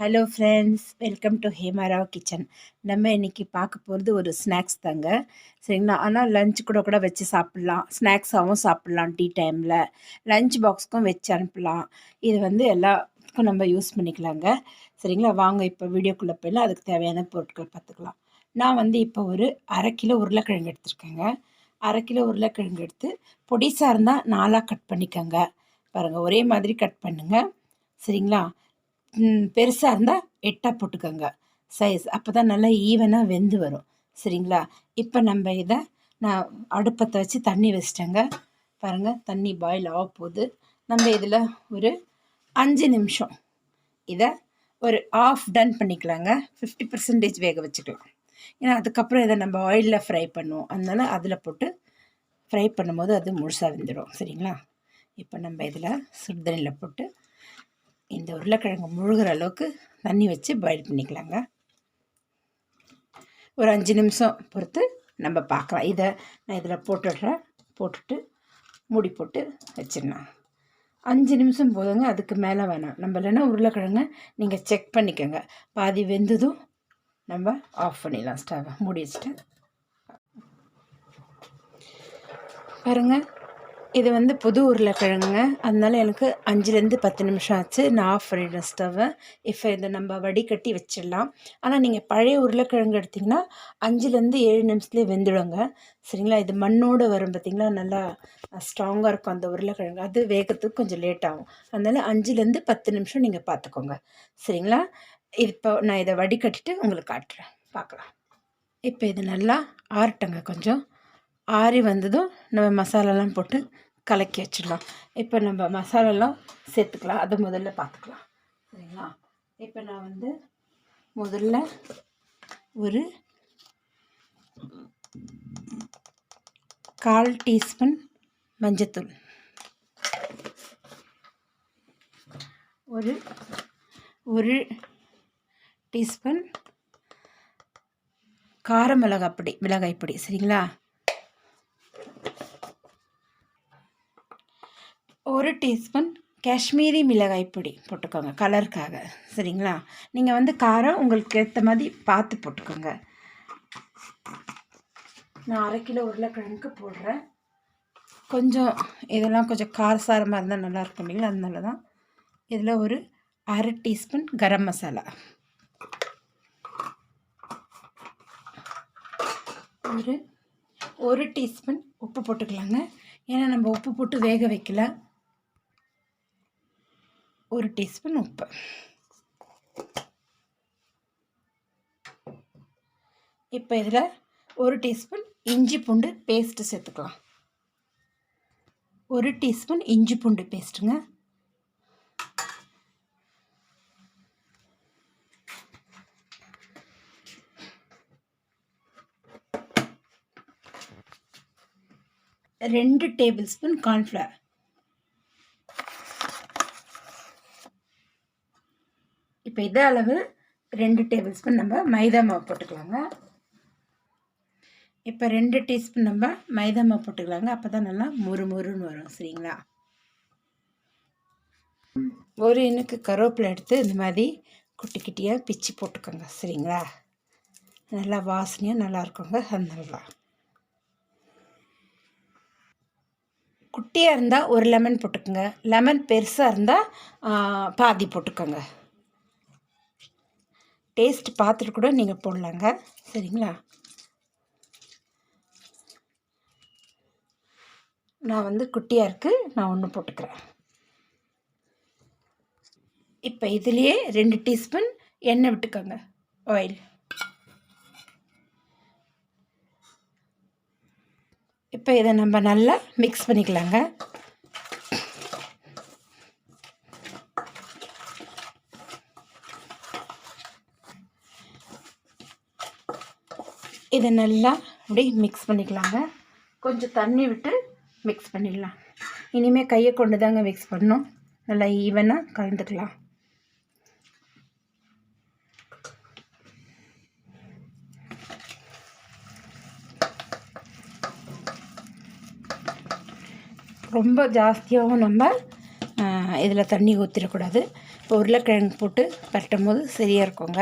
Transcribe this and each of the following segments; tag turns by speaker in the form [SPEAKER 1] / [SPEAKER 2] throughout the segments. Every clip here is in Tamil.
[SPEAKER 1] Hello friends welcome to Hemarao kitchen நம்ம இன்றைக்கி பார்க்க போகிறது ஒரு ஸ்நாக்ஸ் தாங்க. சரிங்களா? ஆனால் லஞ்ச் கூட கூட வச்சு சாப்பிட்லாம். ஸ்நாக்ஸாகவும் சாப்பிட்லாம் டீ டைமில் லஞ்ச் பாக்ஸ்க்கும் வச்சு அனுப்பலாம். இது வந்து எல்லாத்துக்கும் நம்ம யூஸ் பண்ணிக்கலாங்க. சரிங்களா? வாங்க இப்போ வீடியோக்குள்ளே போயிடலாம். அதுக்கு தேவையான பொருட்கள் பார்த்துக்கலாம். நான் வந்து இப்போ ஒரு அரை கிலோ உருளைக்கிழங்கு எடுத்திருக்கேங்க. அரை கிலோ உருளைக்கிழங்கு எடுத்து பொடிசாக இருந்தால் நாலாக கட் பண்ணிக்கோங்க. பாருங்கள் ஒரே மாதிரி கட் பண்ணுங்கள் சரிங்களா? பெருசாக இருந்தால் எட்டாக போட்டுக்கோங்க. சைஸ். அப்போ தான் நல்லா ஈவனாக வெந்து வரும். சரிங்களா? இப்போ நம்ம இதை நான் அடுப்பத்தை வச்சு தண்ணி வச்சிட்டேங்க. பாருங்கள் தண்ணி பாயில் ஆக போகுது. நம்ம இதில் ஒரு அஞ்சு நிமிஷம். இதை ஒரு ஆஃப் டன் பண்ணிக்கலாங்க. ஃபிஃப்டி பர்சன்டேஜ் வேக வச்சுக்கலாம். ஏன்னா அதுக்கப்புறம் இதை நம்ம ஆயிலில் ஃப்ரை பண்ணுவோம். அதனால் அதில் போட்டு ஃப்ரை பண்ணும்போது அது முழுசாக வெந்துடும் சரிங்களா? இப்போ நம்ம இதில் சுடுதண்ணியில் போட்டு இந்த உருளைக்கிழங்கு முழுகிற அளவுக்கு தண்ணி வச்சு பாயில் பண்ணிக்கலாங்க. ஒரு அஞ்சு நிமிஷம் பொறுத்து நம்ம பார்க்கலாம். இதை நான் இதில் போட்டுடுறேன். போட்டுட்டு மூடி போட்டு வச்சிடலாம். அஞ்சு நிமிஷம் போதுங்க. அதுக்கு மேலே வேணாம். நம்ம இல்லைன்னா உருளைக்கிழங்க நீங்கள் செக் பண்ணிக்கோங்க. பாதி வெந்ததும் நம்ம ஆஃப் பண்ணிடலாம். ஸ்டவ் மூடி வச்சுட்டு. பாருங்கள் இது வந்து புது உருளைக்கிழங்குங்க. அதனால் எனக்கு அஞ்சுலேருந்து பத்து நிமிஷம் ஆச்சு. நான் ஆஃப் பண்ணிடுறேன் ஸ்டவ்வை இப்போ இதை நம்ம வடிகட்டி வச்சிடலாம். ஆனால் நீங்கள் பழைய உருளைக்கிழங்கு எடுத்திங்கன்னா அஞ்சுலேருந்து ஏழு நிமிஷத்துலேயே வெந்துடுங்க. சரிங்களா? இது மண்ணோடு வரும் பார்த்திங்களா? நல்லா ஸ்ட்ராங்காக இருக்கும் அந்த உருளைக்கிழங்கு. அது வேகத்துக்கு கொஞ்சம் லேட் ஆகும். அதனால் அஞ்சுலேருந்து பத்து நிமிஷம் நீங்கள் பார்த்துக்கோங்க. சரிங்களா? இப்போ நான் இதை வடிகட்டிட்டு உங்களுக்கு காட்டுறேன். பார்க்கலாம். இப்போ இது நல்லா ஆறட்டங்க கொஞ்சம். ஆறி வந்ததும் நம்ம மசாலாலாம் போட்டு கலக்கி வச்சிடலாம். இப்போ நம்ம மசாலாலாம் சேர்த்துக்கலாம். அதை முதல்ல பார்த்துக்கலாம். சரிங்களா? இப்போ நான் வந்து முதல்ல ஒரு கால் டீஸ்பூன் மஞ்சத்தூள். ஒரு ஒரு டீஸ்பூன் கார மிளகாய் பொடி மிளகாய் பொடி. சரிங்களா? ஒரு டீஸ்பூன் காஷ்மீரி மிளகாய் பொடி போட்டுக்கோங்க கலருக்காக சரிங்களா? நீங்கள் வந்து காரம் உங்களுக்கு ஏற்ற மாதிரி பார்த்து போட்டுக்கோங்க. நான் அரை கிலோ உருளைக்கிழங்குக்கு போடுறேன். கொஞ்சம் இதெல்லாம் கொஞ்சம் காரசாரமாக இருந்தால் நல்லாயிருக்கும் இல்லைங்களா? அதனால தான் இதில் ஒரு அரை டீஸ்பூன் கரம் மசாலா. ஒரு ஒரு டீஸ்பூன் உப்பு போட்டுக்கலாங்க. ஏன்னா நம்ம உப்பு போட்டு வேக வைக்கல. ஒரு டீஸ்பூன் உப்பு. இப்போ இதில் ஒரு டீஸ்பூன் இஞ்சி பூண்டு பேஸ்ட்டு சேர்த்துக்கலாம். ஒரு டீஸ்பூன் இஞ்சி பூண்டு பேஸ்ட்டுங்க ரெண்டு டேபிள் ஸ்பூன் கார்ன்ஃப்ளவர் இப்போ இதே அளவு ரெண்டு டேபிள் ஸ்பூன் நம்ம மைதா மாவு போட்டுக்கலாங்க. இப்போ ரெண்டு டீஸ்பூன் நம்ம மைதா மாவு போட்டுக்கலாங்க. அப்போ தான் நல்லா முறு முறுன்னு வரும் சரிங்களா? ஒரு இனுக்கு கருவேப்பிலை எடுத்து இந்த மாதிரி குட்டி குட்டியாக பிச்சு போட்டுக்கோங்க சரிங்களா? நல்லா வாசனையாக நல்லா இருக்குங்க அதனால குட்டியாக இருந்தால் ஒரு லெமன் போட்டுக்கோங்க. லெமன் பெருசாக இருந்தால் பாதி போட்டுக்கோங்க. டேஸ்ட் பார்த்துட்டு கூட நீங்கள் போடலாங்க. சரிங்களா? நான் வந்து குட்டியாக இருக்குது நான் ஒன்று போட்டுக்கிறேன். இப்போ இதுலேயே ரெண்டு டீஸ்பூன் எண்ணெய் விட்டுக்கோங்க ஆயில் இப்போ இதை நம்ம நல்லா மிக்ஸ் பண்ணிக்கலாங்க. இதை நல்லா அப்படியே மிக்ஸ் பண்ணிக்கலாங்க. கொஞ்சம் தண்ணி விட்டு மிக்ஸ் பண்ணிடலாம். இனிமேல் கையை கொண்டு தாங்க மிக்ஸ் பண்ணணும். நல்லா ஈவனாக கலந்துக்கலாம். ரொம்ப ஜாஸ்தியாகவும் நம்ம இதில் தண்ணி ஊற்றிடக்கூடாது இப்போ உருளைக்கிழங்கு போட்டு பரட்டும் போது சரியாக இருக்குங்க.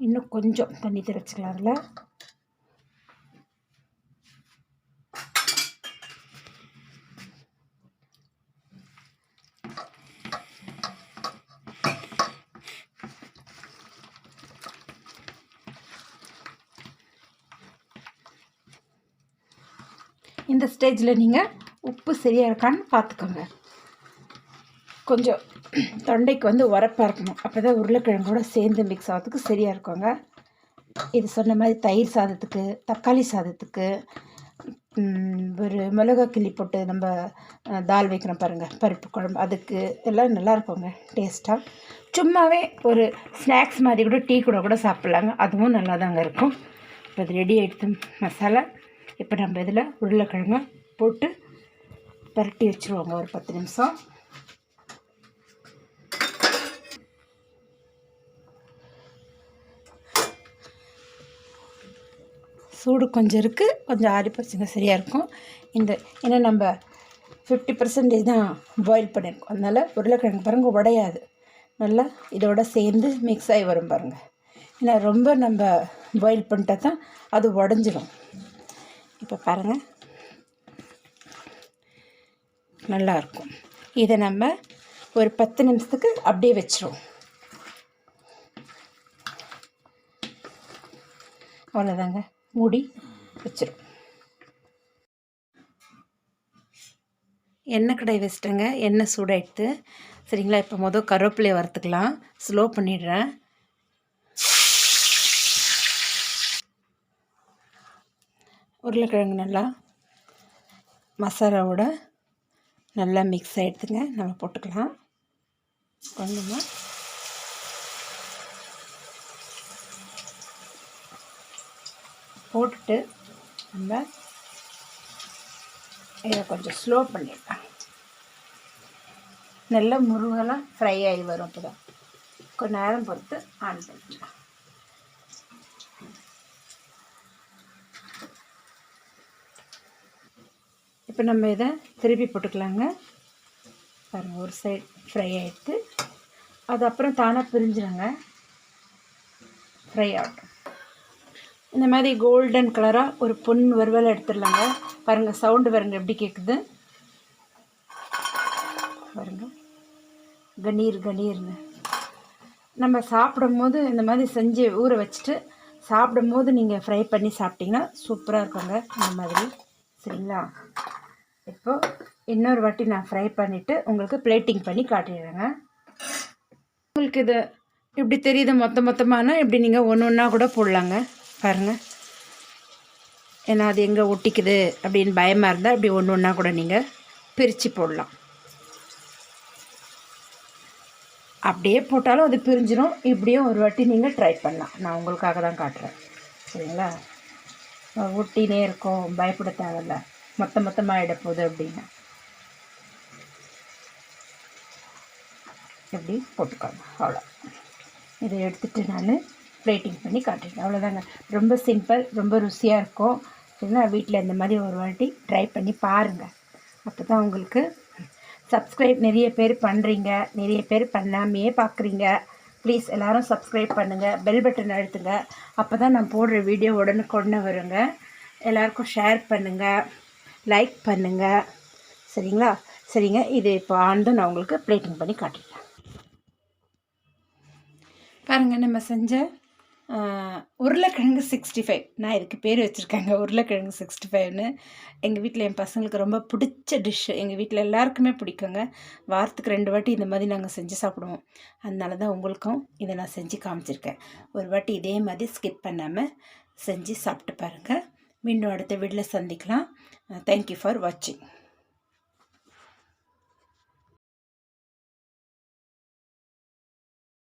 [SPEAKER 1] இன்னும் கொஞ்சம் தண்ணி தெளிச்சிக்கலாம் அதில் இந்த ஸ்டேஜில் நீங்கள் உப்பு சரியாக இருக்கான்னு பார்த்துக்கோங்க. கொஞ்சம் தொண்டைக்கு வந்து உரப்பாக இருக்கணும். அப்போ தான் உருளைக்கிழங்கோட சேர்ந்து மிக்ஸ் ஆகிறதுக்கு சரியாக இருக்குங்க. இது சொன்ன மாதிரி தயிர் சாதத்துக்கு தக்காளி சாதத்துக்கு ஒரு மிளகா கிள்ளி போட்டு நம்ம தால் வைக்கிறோம் பாருங்கள் பருப்பு குழம்பு அதுக்கு எல்லாம் நல்லா இருக்குங்க டேஸ்ட்டாக சும்மாவே ஒரு ஸ்நாக்ஸ் மாதிரி கூட டீ கூட கூட சாப்பிட்லாங்க. அதுவும் நல்லா தாங்க இருக்கும். இப்போ அது ரெடி ஆகிடுது மசாலா. இப்போ நம்ம இதில் உருளைக்கிழங்க போட்டு பரட்டி வச்சுருவோங்க ஒரு பத்து நிமிஷம். சூடு கொஞ்சம் இருக்குது கொஞ்சம் ஆறி பசங்க சரியாக இருக்கும். இந்த ஏன்னா நம்ம ஃபிஃப்டி பர்சன்டேஜ் தான் பாயில் பண்ணியிருக்கோம் அதனால் உருளைக்கிழங்கு பாருங்கள் உடையாது. நல்லா இதோட சேர்ந்து மிக்ஸ் ஆகி வரும் பாருங்கள் ஏன்னா ரொம்ப நம்ம பாயில் பண்ணிட்டா தான் அது உடஞ்சிரும். இப்போ பாருங்கள் நல்லாயிருக்கும் இதை நம்ம ஒரு பத்து நிமிஷத்துக்கு அப்படியே வச்சிருவோம். அவ்வளோதாங்க மூடி வச்சிரும். எண்ணெய் கடை வச்சிட்டேங்க. எண்ணெய் சூடாயிடுத்து. சரிங்களா? இப்போ மொதல் கருவேப்பிலையை வறுத்துக்கலாம். ஸ்லோ பண்ணிடுறேன். உருளைக்கிழங்கு நல்லா மசாலாவோட நல்லா மிக்ஸ் ஆகிடுதுங்க நம்ம போட்டுக்கலாம். கொஞ்சமாக போட்டுட்டு நம்ம இதை கொஞ்சம் ஸ்லோ பண்ணிடலாம். நல்ல முருகெல்லாம் ஃப்ரை ஆகி வரும் இப்போ தான் கொஞ்சம் நேரம் பொறுத்து ஆன் பண்ணிக்கலாம். இப்போ நம்ம இதை திருப்பி போட்டுக்கலாங்க. பாருங்கள் ஒரு சைட் ஃப்ரை ஆகிட்டு அது அப்புறம் தானாக பிரிஞ்சிடுங்க ஃப்ரை ஆகட்டும். இந்த மாதிரி கோல்டன் கலராக ஒரு பொன் வறுவலை எடுத்துடலாங்க. பாருங்கள் சவுண்டு பாருங்கள் எப்படி கேட்குது பாருங்கள் கணீர் கணீர்னு. நம்ம சாப்பிடும் போது இந்த மாதிரி செஞ்சு ஊற வச்சுட்டு சாப்பிடும் போது நீங்கள் ஃப்ரை பண்ணி சாப்பிட்டிங்கன்னா சூப்பராக இருக்குங்க இந்த மாதிரி. சரிங்களா? இப்போது இன்னொரு வாட்டி நான் ஃப்ரை பண்ணிவிட்டு உங்களுக்கு பிளேட்டிங் பண்ணி காட்டிடுறேங்க. உங்களுக்கு இது இப்படி தெரியுது மொத்த மொத்தமானால் இப்படி நீங்கள் ஒன்று ஒன்றா கூட போடலாங்க. பாருங்கள் ஏன்னா அது எங்கே ஒட்டிக்குது அப்படின்னு பயமாக இருந்தால் இப்படி ஒன்று ஒன்றா கூட நீங்கள் பிரித்து போடலாம். அப்படியே போட்டாலும் அது பிரிஞ்சிடும் இப்படியும் ஒரு வாட்டி நீங்கள் ட்ரை பண்ணலாம். நான் உங்களுக்காக தான் காட்டுறேன். சரிங்களா? ஒட்டினே இருக்கும். பயப்பட தேவையில்ல மொத்த மொத்தமாக ஆகிட போகுது அப்படின்னு. எப்படி போட்டுக்கோங்க. அவ்வளோ இதை எடுத்துகிட்டு நான் ப்ளேட்டிங் பண்ணி காட்டுறேன் அவ்வளோதாங்க ரொம்ப சிம்பிள் ரொம்ப ருசியாக இருக்கும். சரிங்களா? வீட்டில் இந்த மாதிரி ஒரு வாட்டி ட்ரை பண்ணி பாருங்கள் அப்போ தான் உங்களுக்கு சப்ஸ்கிரைப் நிறைய பேர் பண்ணுறீங்க நிறைய பேர் பண்ணாமையே பார்க்குறீங்க ப்ளீஸ் எல்லோரும் சப்ஸ்கிரைப் பண்ணுங்கள் பெல் பட்டன் அழுத்துங்க. அப்போ தான் நான் போடுற வீடியோ உடனுக்குடனே வருங்க. எல்லாருக்கும் ஷேர் பண்ணுங்கள் லைக் பண்ணுங்கள் சரிங்களா? சரிங்க. இது இப்போ ஆண்டு நான் உங்களுக்கு ப்ளேட்டிங் பண்ணி காட்டுறேன் பாருங்கள் நம்ம செஞ்ச உருளைக்கிழங்கு சிக்ஸ்டி ஃபைவ் நான் இதுக்கு பேர் வச்சுருக்கேங்க உருளைக்கிழங்கு சிக்ஸ்டி ஃபைவ்னு எங்கள் வீட்டில் என் பசங்களுக்கு ரொம்ப பிடிச்ச டிஷ்ஷு எங்கள் வீட்டில் எல்லாருக்குமே பிடிக்குங்க. வாரத்துக்கு ரெண்டு வாட்டி இந்த மாதிரி நாங்கள் செஞ்சு சாப்பிடுவோம். அதனால தான் உங்களுக்கும் இதை நான் செஞ்சு காமிச்சிருக்கேன். ஒரு வாட்டி இதே மாதிரி ஸ்கிப் பண்ணாமல் செஞ்சு சாப்பிட்டு பாருங்கள் மீண்டும் அடுத்த வீட்டில் சந்திக்கலாம். தேங்க்யூ ஃபார் வாட்சிங்